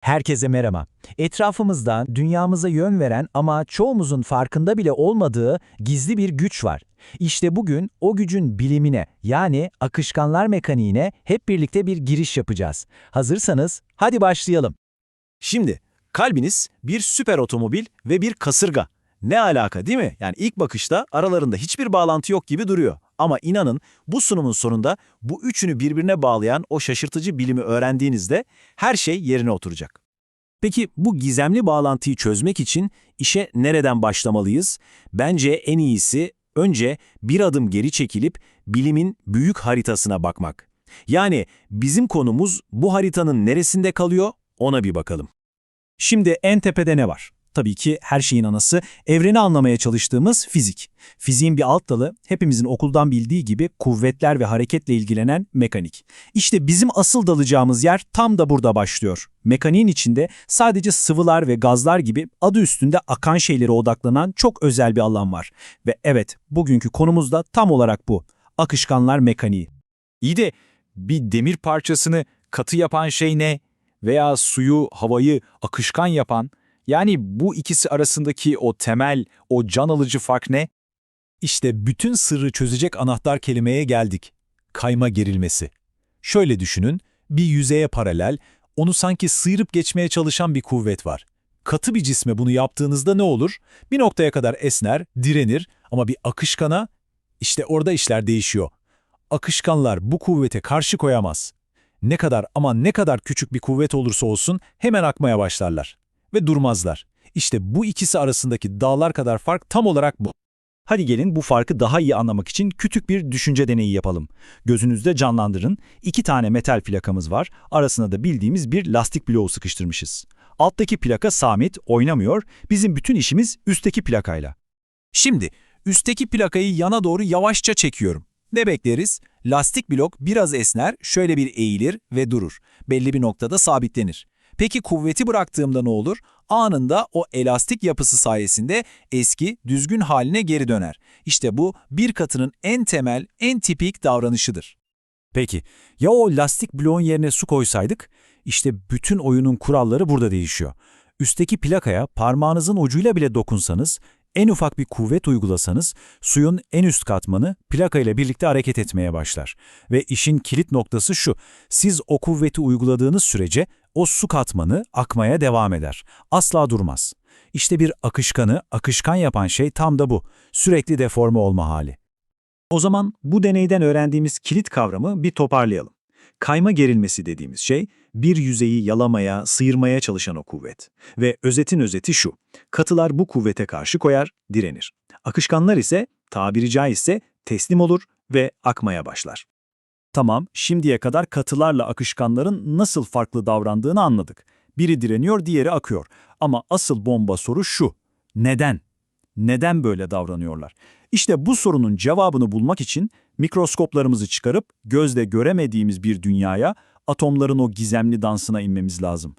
Herkese merhaba. Etrafımızda dünyamıza yön veren ama çoğumuzun farkında bile olmadığı gizli bir güç var. İşte bugün o gücün bilimine yani akışkanlar mekaniğine hep birlikte bir giriş yapacağız. Hazırsanız hadi başlayalım. Şimdi kalbiniz bir süper otomobil ve bir kasırga. Ne alaka değil mi? Yani ilk bakışta aralarında hiçbir bağlantı yok gibi duruyor. Ama inanın bu sunumun sonunda bu üçünü birbirine bağlayan o şaşırtıcı bilimi öğrendiğinizde her şey yerine oturacak. Peki bu gizemli bağlantıyı çözmek için işe nereden başlamalıyız? Bence en iyisi önce bir adım geri çekilip bilimin büyük haritasına bakmak. Yani bizim konumuz bu haritanın neresinde kalıyor ona bir bakalım. Şimdi en tepede ne var? Tabii ki her şeyin anası evreni anlamaya çalıştığımız fizik. Fiziğin bir alt dalı hepimizin okuldan bildiği gibi kuvvetler ve hareketle ilgilenen mekanik. İşte bizim asıl dalacağımız yer tam da burada başlıyor. Mekaniğin içinde sadece sıvılar ve gazlar gibi adı üstünde akan şeylere odaklanan çok özel bir alan var. Ve evet bugünkü konumuz da tam olarak bu. Akışkanlar mekaniği. İyi de bir demir parçasını katı yapan şey ne? Veya suyu, havayı akışkan yapan, yani bu ikisi arasındaki o temel, o can alıcı fark ne? İşte bütün sırrı çözecek anahtar kelimeye geldik. Kayma gerilmesi. Şöyle düşünün, bir yüzeye paralel, onu sanki sıyırıp geçmeye çalışan bir kuvvet var. Katı bir cisme bunu yaptığınızda ne olur? Bir noktaya kadar esner, direnir ama bir akışkana, işte orada işler değişiyor. Akışkanlar bu kuvvete karşı koyamaz. Ne kadar ama ne kadar küçük bir kuvvet olursa olsun hemen akmaya başlarlar. Ve durmazlar. İşte bu ikisi arasındaki dağlar kadar fark tam olarak bu. Hadi gelin bu farkı daha iyi anlamak için küçük bir düşünce deneyi yapalım. Gözünüzde canlandırın. İki tane metal plakamız var. Arasına da bildiğimiz bir lastik bloğu sıkıştırmışız. Alttaki plaka sabit, oynamıyor. Bizim bütün işimiz üstteki plakayla. Şimdi üstteki plakayı yana doğru yavaşça çekiyorum. Ne bekleriz? Lastik blok biraz esner, şöyle bir eğilir ve durur. Belli bir noktada sabitlenir. Peki kuvveti bıraktığımda ne olur? Anında o elastik yapısı sayesinde eski, düzgün haline geri döner. İşte bu bir katının en temel, en tipik davranışıdır. Peki ya o lastik bloğun yerine su koysaydık? İşte bütün oyunun kuralları burada değişiyor. Üstteki plakaya parmağınızın ucuyla bile dokunsanız, en ufak bir kuvvet uygulasanız, suyun en üst katmanı plaka ile birlikte hareket etmeye başlar. Ve işin kilit noktası şu, siz o kuvveti uyguladığınız sürece o su katmanı akmaya devam eder. Asla durmaz. İşte bir akışkanı akışkan yapan şey tam da bu. Sürekli deforme olma hali. O zaman bu deneyden öğrendiğimiz kilit kavramı bir toparlayalım. Kayma gerilmesi dediğimiz şey, bir yüzeyi yalamaya, sıyırmaya çalışan o kuvvet. Ve özetin özeti şu, katılar bu kuvvete karşı koyar, direnir. Akışkanlar ise, tabiri caizse teslim olur ve akmaya başlar. Tamam, şimdiye kadar katılarla akışkanların nasıl farklı davrandığını anladık. Biri direniyor, diğeri akıyor. Ama asıl bomba soru şu, neden? Neden böyle davranıyorlar? İşte bu sorunun cevabını bulmak için mikroskoplarımızı çıkarıp gözle göremediğimiz bir dünyaya, atomların o gizemli dansına inmemiz lazım.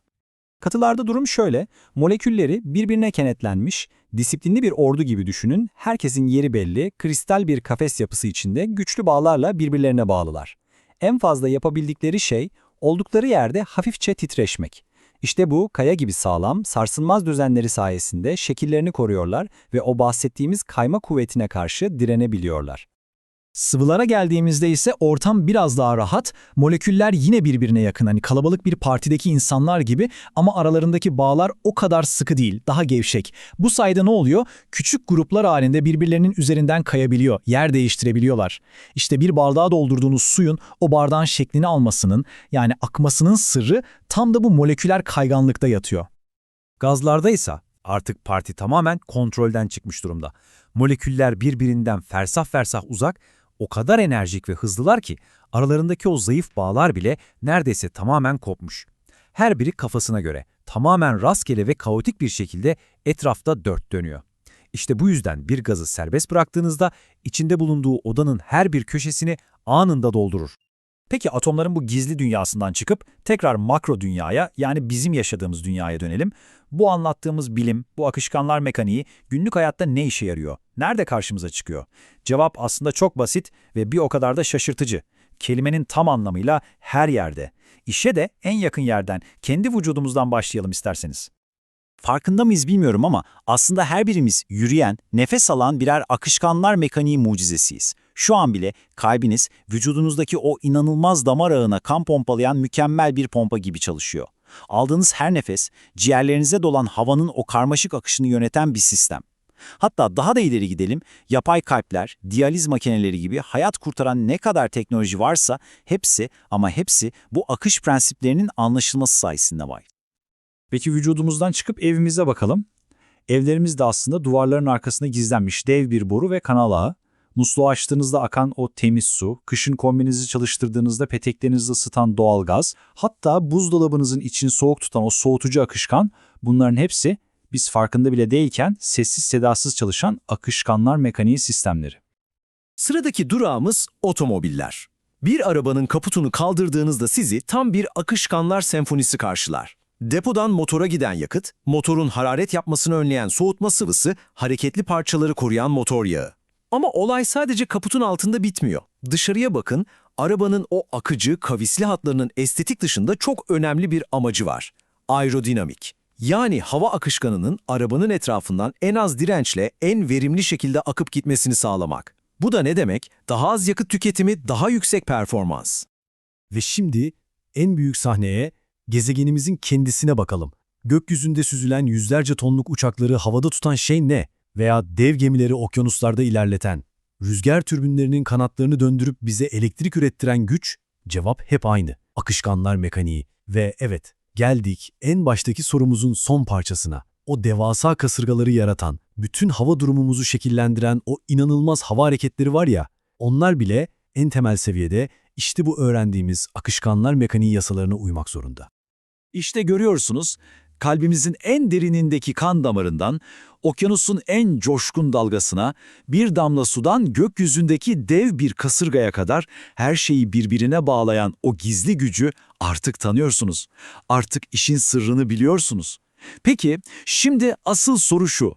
Katılarda durum şöyle, molekülleri birbirine kenetlenmiş, disiplinli bir ordu gibi düşünün, herkesin yeri belli, kristal bir kafes yapısı içinde güçlü bağlarla birbirlerine bağlılar. En fazla yapabildikleri şey, oldukları yerde hafifçe titreşmek. İşte bu kaya gibi sağlam, sarsılmaz düzenleri sayesinde şekillerini koruyorlar ve o bahsettiğimiz kayma kuvvetine karşı direnebiliyorlar. Sıvılara geldiğimizde ise ortam biraz daha rahat, moleküller yine birbirine yakın hani kalabalık bir partideki insanlar gibi ama aralarındaki bağlar o kadar sıkı değil, daha gevşek. Bu sayede ne oluyor? Küçük gruplar halinde birbirlerinin üzerinden kayabiliyor, yer değiştirebiliyorlar. İşte bir bardağa doldurduğunuz suyun o bardağın şeklini almasının yani akmasının sırrı tam da bu moleküler kayganlıkta yatıyor. Gazlarda ise artık parti tamamen kontrolden çıkmış durumda. Moleküller birbirinden fersah fersah uzak, o kadar enerjik ve hızlılar ki aralarındaki o zayıf bağlar bile neredeyse tamamen kopmuş. Her biri kafasına göre tamamen rastgele ve kaotik bir şekilde etrafta dört dönüyor. İşte bu yüzden bir gazı serbest bıraktığınızda içinde bulunduğu odanın her bir köşesini anında doldurur. Peki atomların bu gizli dünyasından çıkıp tekrar makro dünyaya yani bizim yaşadığımız dünyaya dönelim. Bu anlattığımız bilim, bu akışkanlar mekaniği günlük hayatta ne işe yarıyor? Nerede karşımıza çıkıyor? Cevap aslında çok basit ve bir o kadar da şaşırtıcı. kelimenin tam anlamıyla her yerde. İşe de en yakın yerden, kendi vücudumuzdan başlayalım isterseniz. Farkında mıyız bilmiyorum ama aslında her birimiz yürüyen, nefes alan birer akışkanlar mekaniği mucizesiyiz. Şu an bile kalbiniz vücudunuzdaki o inanılmaz damar ağına kan pompalayan mükemmel bir pompa gibi çalışıyor. Aldığınız her nefes, ciğerlerinize dolan havanın o karmaşık akışını yöneten bir sistem. Hatta daha da ileri gidelim, yapay kalpler, diyaliz makineleri gibi hayat kurtaran ne kadar teknoloji varsa hepsi ama hepsi bu akış prensiplerinin anlaşılması sayesinde var. Peki vücudumuzdan çıkıp evimize bakalım. Evlerimiz de aslında duvarların arkasında gizlenmiş dev bir boru ve kanal ağı. Musluğu açtığınızda akan o temiz su, kışın kombinizi çalıştırdığınızda peteklerinizi ısıtan doğal gaz, hatta buzdolabınızın içini soğuk tutan o soğutucu akışkan, bunların hepsi biz farkında bile değilken sessiz sedasız çalışan akışkanlar mekaniği sistemleri. Sıradaki durağımız otomobiller. Bir arabanın kaputunu kaldırdığınızda sizi tam bir akışkanlar senfonisi karşılar. Depodan motora giden yakıt, motorun hararet yapmasını önleyen soğutma sıvısı, hareketli parçaları koruyan motor yağı. Ama olay sadece kaputun altında bitmiyor. Dışarıya bakın, arabanın o akıcı, kavisli hatlarının estetik dışında çok önemli bir amacı var. Aerodinamik. Yani hava akışkanının arabanın etrafından en az dirençle en verimli şekilde akıp gitmesini sağlamak. Bu da ne demek? Daha az yakıt tüketimi, daha yüksek performans. Ve şimdi en büyük sahneye, gezegenimizin kendisine bakalım. Gökyüzünde süzülen yüzlerce tonluk uçakları havada tutan şey ne? Veya dev gemileri okyanuslarda ilerleten, rüzgar türbinlerinin kanatlarını döndürüp bize elektrik ürettiren güç? Cevap hep aynı. Akışkanlar mekaniği. Ve evet, geldik en baştaki sorumuzun son parçasına. O devasa kasırgaları yaratan, bütün hava durumumuzu şekillendiren o inanılmaz hava hareketleri var ya, onlar bile en temel seviyede işte bu öğrendiğimiz akışkanlar mekaniği yasalarına uymak zorunda. İşte görüyorsunuz, kalbimizin en derinindeki kan damarından, okyanusun en coşkun dalgasına, bir damla sudan gökyüzündeki dev bir kasırgaya kadar her şeyi birbirine bağlayan o gizli gücü artık tanıyorsunuz. Artık işin sırrını biliyorsunuz. Peki, şimdi asıl soru şu.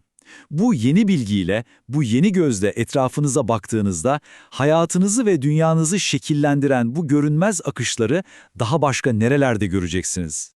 Bu yeni bilgiyle, bu yeni gözle etrafınıza baktığınızda hayatınızı ve dünyanızı şekillendiren bu görünmez akışları daha başka nerelerde göreceksiniz?